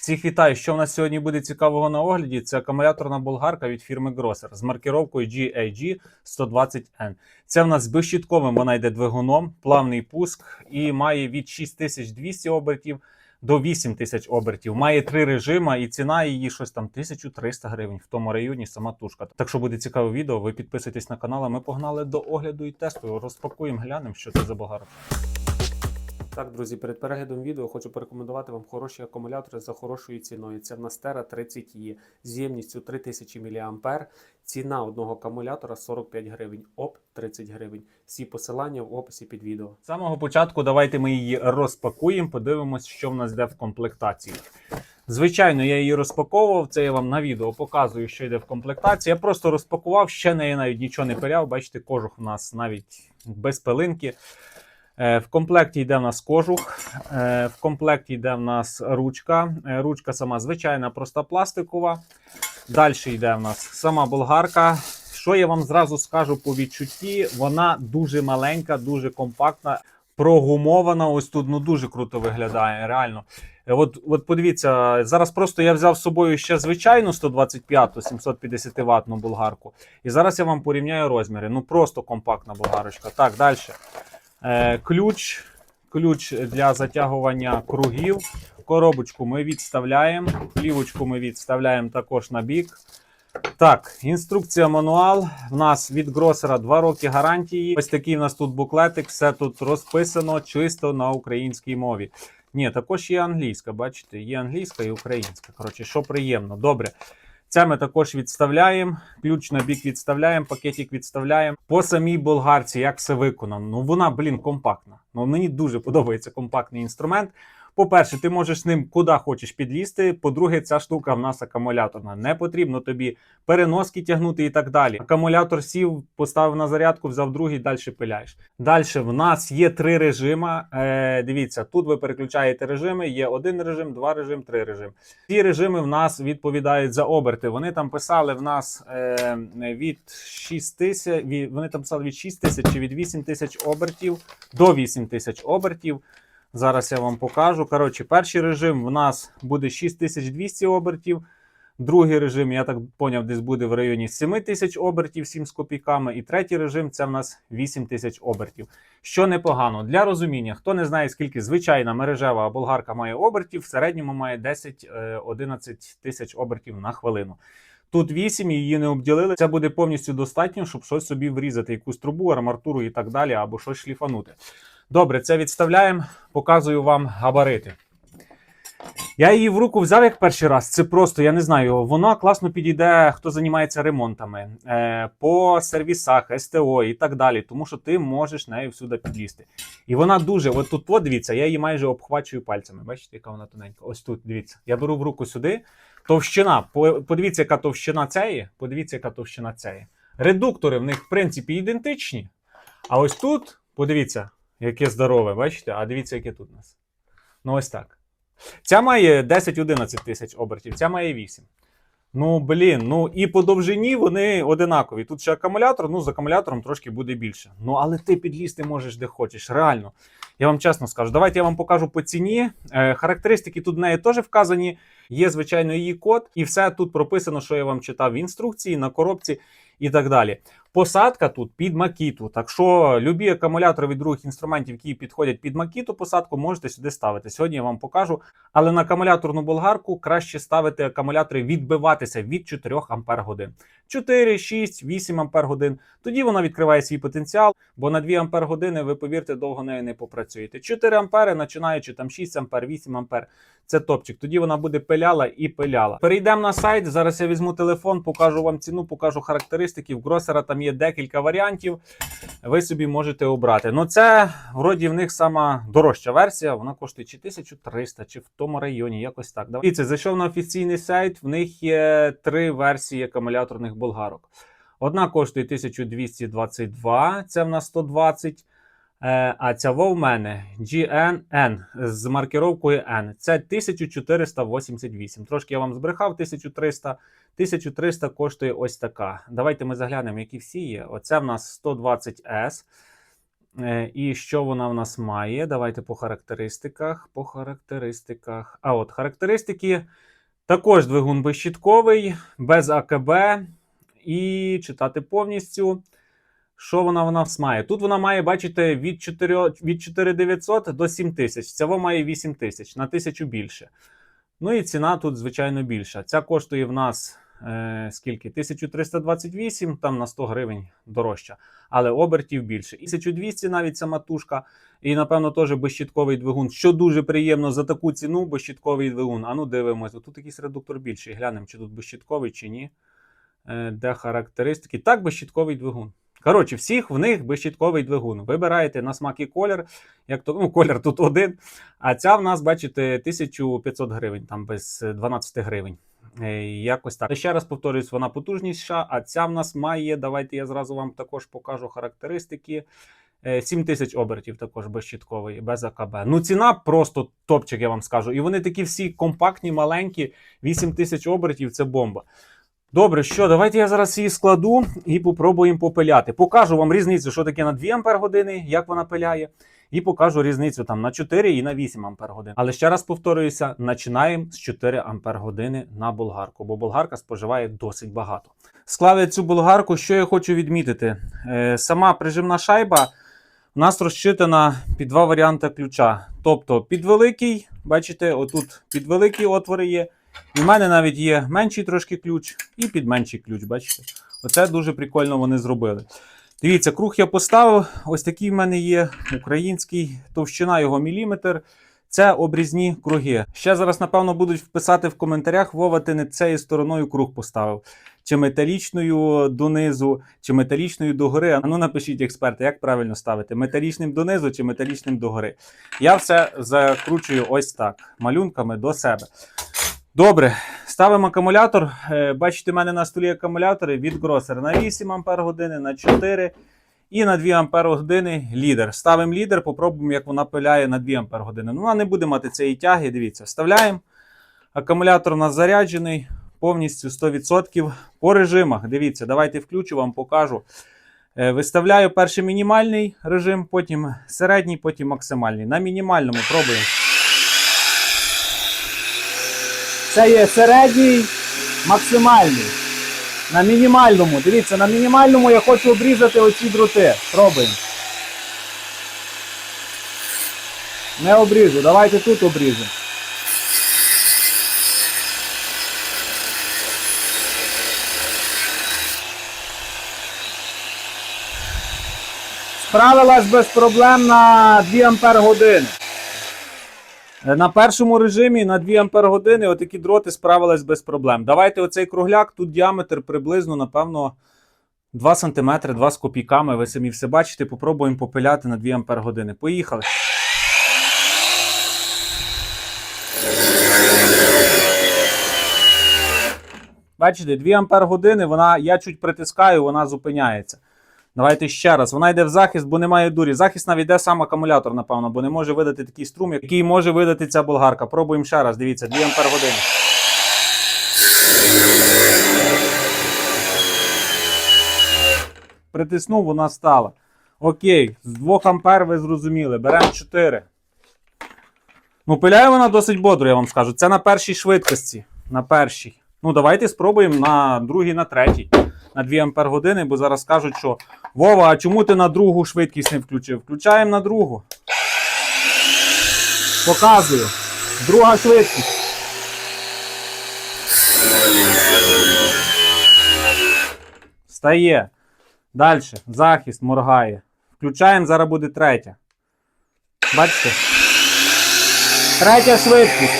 Всіх вітаю, що в нас сьогодні буде цікавого на огляді. Це акумуляторна болгарка від фірми Grosser з маркировкою GAG 120N. Це в нас з безщітковим, вона йде двигуном, плавний пуск і має від 6200 обертів до 8000 обертів. Має три режими, і ціна її щось там 1300 гривень в тому районі. Сама тушка. Так що буде цікаве відео. Ви підписуйтесь на канал. а Ми погнали до огляду і тесту. Розпакуємо, глянемо, що це за болгарка. Так, друзі, перед переглядом відео хочу порекомендувати вам хороші акумулятори за хорошою ціною. Це в нас Terra 30E з ємністю 3000 мА. Ціна одного акумулятора 45 гривень, ОП 30 гривень. Всі посилання в описі під відео. З самого початку давайте ми її розпакуємо, подивимось, що в нас йде в комплектації. Звичайно, я її розпаковував. Це я вам на відео показую, що йде в комплектації. Я просто розпакував, ще неї навіть нічого не пиляв. Бачите, кожух у нас навіть без пилинки. Е, В комплекті йде в нас кожух, е, в комплекті йде в нас ручка. Е, Ручка сама звичайна, проста пластикова. Далі йде в нас сама болгарка. Що я вам зразу скажу по відчутті? Вона дуже маленька, дуже компактна, прогумована. Ось тут ну дуже круто виглядає. Реально. От, от подивіться, зараз просто я взяв з собою ще звичайну 125-ту 750 ватну болгарку. І зараз я вам порівняю розміри. Ну просто компактна болгарочка. Так, далі. Е, ключ, ключ для затягування кругів. Коробочку ми відставляємо. Плівочку ми відставляємо також на бік. Так, інструкція мануал. В нас від гросера 2 роки гарантії. Ось такий в нас тут буклетик, все тут розписано чисто на українській мові. Ні, також є англійська, бачите, є англійська і українська. Коротше, що приємно. Добре. Це ми також відставляємо. Ключ на бік відставляємо, пакетик відставляємо. По самій болгарці, як все виконано. Ну вона, блін, компактна. Ну мені дуже подобається компактний інструмент. По-перше, ти можеш ним куди хочеш підлізти. По-друге, ця штука в нас акумуляторна. Не потрібно тобі переноски тягнути і так далі. Акумулятор сів, поставив на зарядку, взяв другий, далі пиляєш. Далі в нас є три режими. Е, дивіться, тут ви переключаєте режими. Є один режим, два режим, три режим. Ці режими в нас відповідають за оберти. Вони там писали в нас е, від 6 тисяч, вони там писали від 6 тисяч чи від 8 тисяч обертів до 8 тисяч обертів. Зараз я вам покажу. Коротше, перший режим в нас буде 6200 обертів. Другий режим, я так поняв, десь буде в районі 7000 обертів, 7 з копійками. І третій режим це в нас 8000 обертів. Що непогано. Для розуміння, хто не знає, скільки звичайна мережева болгарка має обертів, в середньому має 10-11 тисяч обертів на хвилину. Тут 8, її не обділили. Це буде повністю достатньо, щоб щось собі врізати, якусь трубу, арматуру і так далі, або щось шліфанути. Добре, це відставляємо, показую вам габарити. Я її в руку взяв як перший раз. Це просто, я не знаю, вона класно підійде, хто займається ремонтами, е, по сервісах, СТО і так далі, тому що ти можеш нею всюди підлізти. І вона дуже, от тут, от, я її майже обхвачую пальцями. Бачите, яка вона тоненька? Ось тут, дивіться. Я беру в руку сюди. Товщина. Подивіться, яка товщина цієї, подивіться, яка товщина цієї. Редуктори в них, в принципі, ідентичні. А ось тут, подивіться, яке здорове, бачите? А дивіться, яке тут у нас. Ну, ось так. Ця має 10-11 тисяч обертів, ця має 8. Ну, блін, ну і по довжині вони одинакові. Тут ще акумулятор, ну з акумулятором трошки буде більше. Ну, але ти підлізти можеш де хочеш, реально. Я вам чесно скажу. Давайте я вам покажу по ціні. Е, характеристики тут в неї теж вказані. Є, звичайно, її код, і все тут прописано, що я вам читав в інструкції, на коробці і так далі. Посадка тут під макіту. Так що любі акумулятори від других інструментів, які підходять під макіту, посадку, можете сюди ставити. Сьогодні я вам покажу. Але на акумуляторну болгарку краще ставити акумулятори відбиватися від 4 Ампер годин. 4, 6, 8 Ампер годин. Тоді вона відкриває свій потенціал, бо на 2 Ампер години, ви повірте, довго нею не попрацюєте. 4 Ампери, починаючи там 6 Ампер, 8 Ампер. Це топчик. Тоді вона буде пиляла і пиляла. Перейдемо на сайт. Зараз я візьму телефон, покажу вам ціну, покажу характеристики. В Гросера там є декілька варіантів. Ви собі можете обрати. Ну це вроді в них сама дорожча версія. Вона коштує чи 1300, чи в тому районі, якось так. Дивіться, зайшов на офіційний сайт. В них є три версії акумуляторних болгарок. Одна коштує 1222, це в нас 120. Е, А ця в мене GNN з маркировкою N. Це 1488. Трошки я вам збрехав 1300. 1300 коштує ось така. Давайте ми заглянемо, які всі є. Оце в нас 120S. Е, І що вона в нас має? Давайте по характеристиках. По характеристиках. А от характеристики. Також двигун безщітковий, без АКБ. І читати повністю. Що вона в нас має? Тут вона має, бачите, від 4, від 4900 до 7000. Цього має 8000, на 1000 більше. Ну і ціна тут, звичайно, більша. Ця коштує в нас е, скільки? 1328, там на 100 гривень дорожча, але обертів більше. 1200 навіть ця матушка. І, напевно, теж безщітковий двигун. Що дуже приємно за таку ціну, безщітковий двигун. А ну дивимося. Тут якийсь редуктор більший. Глянемо, чи тут безщітковий, чи ні. Е, де характеристики? Так, безщітковий двигун. Коротше, всіх в них безщітковий двигун. Вибираєте на смак і колір. Як то, ну, колір тут один. А ця в нас, бачите, 1500 гривень, там без 12 гривень. Е, Якось так. Ще раз повторюсь, вона потужніша, а ця в нас має. Давайте я зразу вам також покажу характеристики. Е, 7000 обертів також безщітковий, без АКБ. Ну, ціна просто топчик, я вам скажу. І вони такі всі компактні, маленькі, 8000 обертів це бомба. Добре, що, давайте я зараз її складу і попробуємо попиляти. Покажу вам різницю, що таке на 2 Ампер години, як вона пиляє. І покажу різницю там на 4 і на 8 Ампер годин. Але ще раз повторююся, починаємо з 4 Ампер години на болгарку, бо болгарка споживає досить багато. Склали цю болгарку, що я хочу відмітити. Е, сама прижимна шайба у нас розчитана під два варіанти ключа. Тобто під великий, бачите, отут під великі отвори є. І в мене навіть є менший трошки ключ і під менший ключ, бачите? Оце дуже прикольно вони зробили. Дивіться, круг я поставив. Ось такий в мене є український, товщина його міліметр. Це обрізні круги. Ще зараз, напевно, будуть вписати в коментарях, Вова, ти не цією стороною круг поставив. Чи металічною донизу, чи металічною догори. Ну напишіть, експерти, як правильно ставити: металічним донизу чи металічним догори. Я все закручую ось так, малюнками до себе. Добре, ставимо акумулятор. Е, Бачите, в мене на столі акумулятори від Grosser на 8 Ампер години, на 4 і на 2 Ампер години лідер. Ставимо лідер, попробуємо, як вона пиляє на 2 Ампер години. Ну, вона не буде мати цієї тяги. Дивіться, вставляємо. Акумулятор у нас заряджений повністю 100%. По режимах. Дивіться, давайте включу, вам покажу. Е, Виставляю перший мінімальний режим, потім середній, потім максимальний. На мінімальному пробуємо. Це є середній, максимальний. На мінімальному. Дивіться, на мінімальному я хочу обрізати оці дроти. Пробуємо. Не обріжу. Давайте тут обріжемо. Справилась без проблем на 2 Ампер години. На першому режимі на 2 Ампер години отакі дроти справились без проблем. Давайте оцей кругляк, тут діаметр приблизно, напевно, 2 см, 2 з копійками. Ви самі все бачите. Попробуємо попиляти на 2 Ампер години. Поїхали. Бачите, 2 Ампер години, вона, я чуть притискаю, вона зупиняється. Давайте ще раз. Вона йде в захист, бо немає дурі. Захист навіть сам акумулятор, напевно, бо не може видати такий струм, який може видати ця болгарка. Пробуємо ще раз. Дивіться, 2 Ампер години. Притиснув, вона стала. Окей, з 2 ампер ви зрозуміли. Беремо 4. Ну, пиляє вона досить бодро, я вам скажу. Це на першій швидкості. На першій. Ну, давайте спробуємо на другій, на третій. На 2 ампер години, бо зараз кажуть, що Вова, а чому ти на другу швидкість не включив? Включаємо на другу. Показую. Друга швидкість. Стає. Далі. Захист моргає. Включаємо, зараз буде третя. Бачите? Третя швидкість.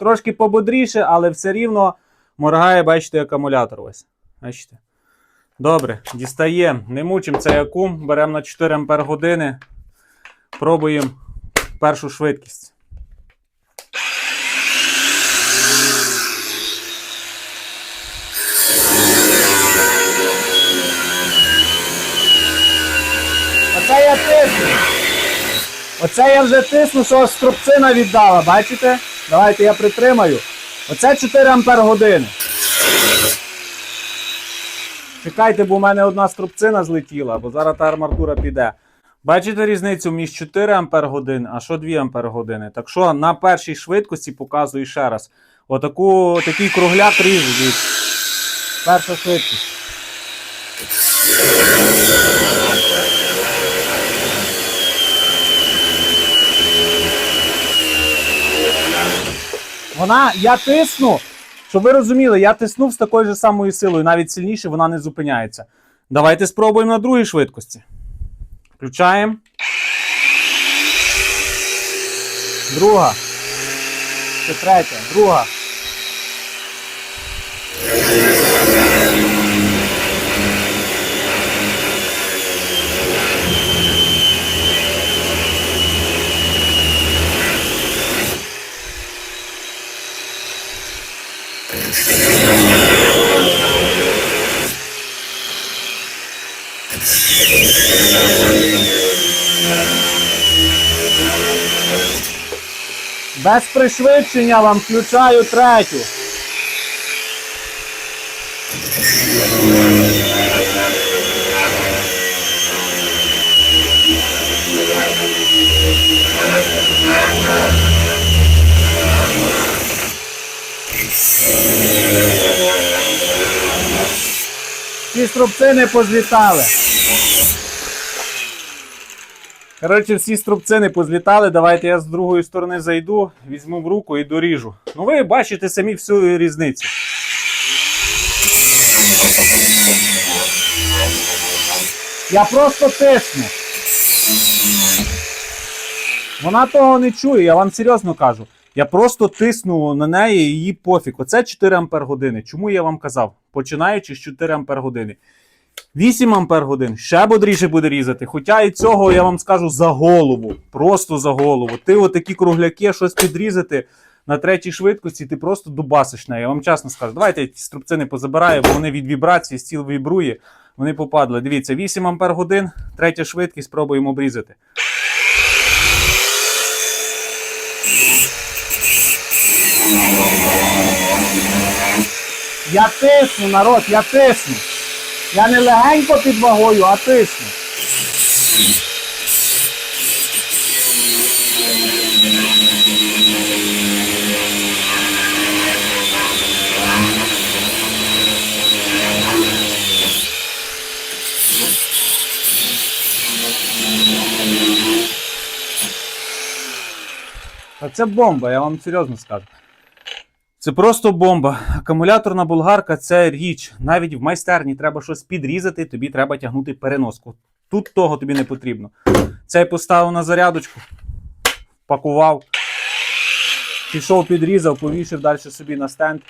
Трошки пободріше, але все рівно моргає, бачите, акумулятор ось. Бачите? Добре, дістаємо. Не мучимо цей акум, беремо на 4 Ампер години. Пробуємо першу швидкість. Оце я тисну. Оце я вже тисну, що струбцина віддала, бачите? Давайте я притримаю. Оце 4 ампер години. Чекайте, бо в мене одна струбцина злетіла, бо зараз та арматура піде. Бачите різницю між 4 Ампер годин, а що 2 Ампер години. Так що на першій швидкості показую ще раз. Отаку, такий кругляк ріжу. Перша швидкість. Вона, я тисну, щоб ви розуміли, я тиснув з такою ж самою силою, навіть сильніше вона не зупиняється. Давайте спробуємо на другій швидкості. Включаємо. Друга. Це третя. Друга. Без пришвидшення вам включаю третю. Ці струбцини позлітали. Коротше, всі струбцини позлітали. Давайте я з другої сторони зайду, візьму в руку і доріжу. Ну ви бачите самі всю різницю. Я просто тисну. Вона того не чує, я вам серйозно кажу. Я просто тисну на неї її пофіг. Оце 4 ампер години. Чому я вам казав? Починаючи з 4 ампер години. 8 ампер годин ще бодріше буде різати. Хоча і цього я вам скажу за голову. Просто за голову. Ти отакі кругляки, щось підрізати на третій швидкості, ти просто дубасиш нею. Я вам чесно скажу. Давайте я ці струбцини позабираю, бо вони від вібрації, стіл вібрує, вони попадали. Дивіться, 8 ампер годин, третя швидкість, пробуємо обрізати. Я тисну, народ, я тисну. Я не легенько під вагою, а тисну. Це бомба, я вам серйозно скажу. Це просто бомба. Акумуляторна болгарка це річ. Навіть в майстерні треба щось підрізати, тобі треба тягнути переноску. Тут того тобі не потрібно. Цей поставив на зарядочку, пакував, пішов, підрізав, повішив далі собі на стенд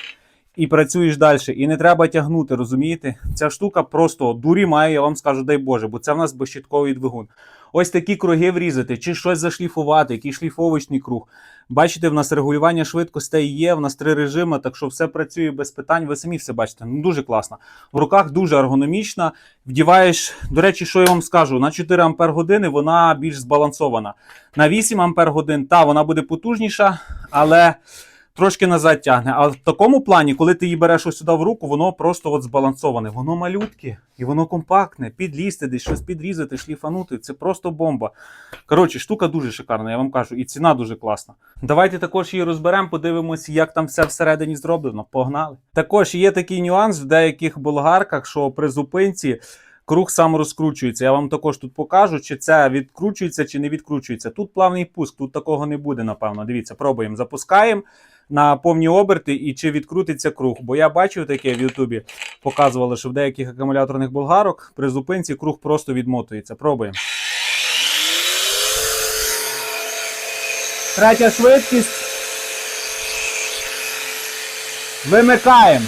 і працюєш далі. І не треба тягнути, розумієте? Ця штука просто дурі має, я вам скажу, дай Боже, бо це в нас безщитковий двигун. Ось такі круги врізати, чи щось зашліфувати, який шліфовочний круг. Бачите, в нас регулювання швидкостей є, в нас три режими, так що все працює без питань. Ви самі все бачите. Ну дуже класно. В руках дуже ергономічна. Вдіваєш, до речі, що я вам скажу, на 4 ампер години вона більш збалансована. На 8 ампер годин, та вона буде потужніша, але трошки назад тягне. А в такому плані, коли ти її береш ось сюди в руку, воно просто от збалансоване. Воно малютке і воно компактне. Підлізти десь щось підрізати, шліфанути. Це просто бомба. Коротше, штука дуже шикарна, я вам кажу, і ціна дуже класна. Давайте також її розберемо, подивимося, як там все всередині зроблено. Погнали. Також є такий нюанс в деяких болгарках, що при зупинці. Круг сам розкручується. Я вам також тут покажу, чи це відкручується, чи не відкручується. Тут плавний пуск, тут такого не буде, напевно. Дивіться, пробуємо. Запускаємо на повні оберти і чи відкрутиться круг. Бо я бачив таке в Ютубі, показували, що в деяких акумуляторних болгарок при зупинці круг просто відмотується. Пробуємо. Третя швидкість. Вимикаємо.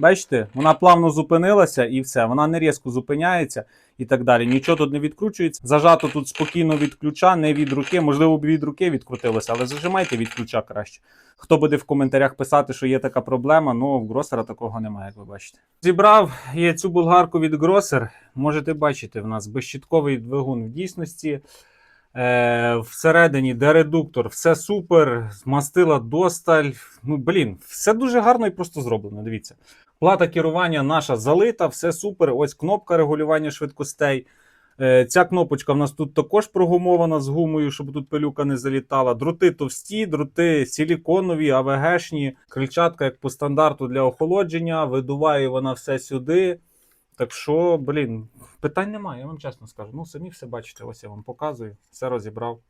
Бачите, вона плавно зупинилася і все. Вона не різко зупиняється і так далі. Нічого тут не відкручується. Зажато тут спокійно від ключа, не від руки. Можливо, б від руки відкрутилося, але зажимайте від ключа краще. Хто буде в коментарях писати, що є така проблема, ну в Гросера такого немає, як ви бачите. Зібрав я цю болгарку від Гросер. Можете бачити, в нас безщитковий двигун в дійсності. Е, всередині де редуктор, все супер, мастила досталь. Ну, блін, все дуже гарно і просто зроблено. Дивіться. Плата керування наша залита, все супер. Ось кнопка регулювання швидкостей. Е, Ця кнопочка в нас тут також прогумована з гумою, щоб тут пилюка не залітала. Дроти товсті, дроти силіконові, АВГшні, крильчатка як по стандарту для охолодження, видуває вона все сюди. Так що, блін, питань немає, я вам чесно скажу. Ну, самі все бачите, ось я вам показую, все розібрав.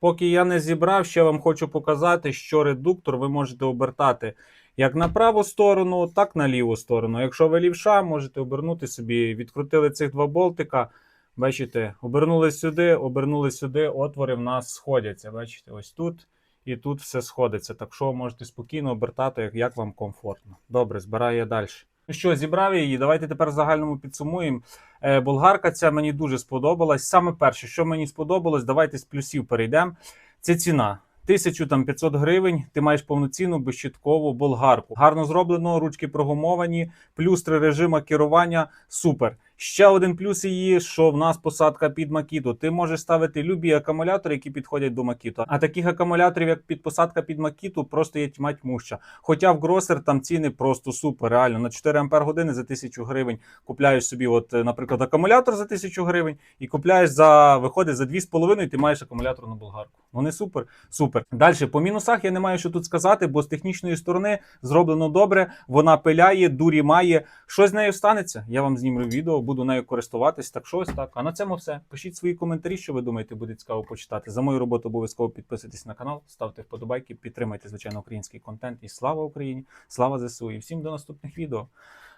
Поки я не зібрав, ще вам хочу показати, що редуктор ви можете обертати як на праву сторону, так на ліву сторону. Якщо ви лівша, можете обернути собі, відкрутили цих два болтика. Бачите, обернули сюди, обернули сюди, отвори в нас сходяться. Бачите, ось тут і тут все сходиться. Так що можете спокійно обертати, як, вам комфортно. Добре, збираю я далі. Ну що, зібрав я її. Давайте тепер загальному підсумуємо. Е, болгарка ця мені дуже сподобалась. Саме перше, що мені сподобалось, давайте з плюсів перейдемо. Це ціна. 1500 гривень, ти маєш повноцінну безщиткову болгарку. Гарно зроблено, ручки прогумовані, плюс три режима керування. Супер. Ще один плюс її, що в нас посадка під макіту. Ти можеш ставити любі акумулятори, які підходять до макіту. А таких акумуляторів, як під посадка під макіту, просто є тьма тьмуща. Хоча в Гросер там ціни просто супер. Реально на 4 ампер години за 1000 гривень купляєш собі, от, е, наприклад, акумулятор за 1000 гривень і купляєш за виходить за 2,5, ти маєш акумуляторну болгарку. Вони супер, супер. Далі по мінусах я не маю що тут сказати, бо з технічної сторони зроблено добре. Вона пиляє, дурі має. Що з нею станеться? Я вам знімлю відео, буду нею користуватись. Так щось так. А на цьому все. Пишіть свої коментарі, що ви думаєте, буде цікаво почитати. За мою роботу обов'язково підписуйтесь на канал, ставте вподобайки, підтримайте звичайно український контент. І слава Україні! Слава ЗСУ! І всім до наступних відео.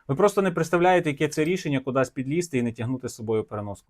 Ви просто не представляєте, яке це рішення кудись підлізти і не тягнути з собою переноску.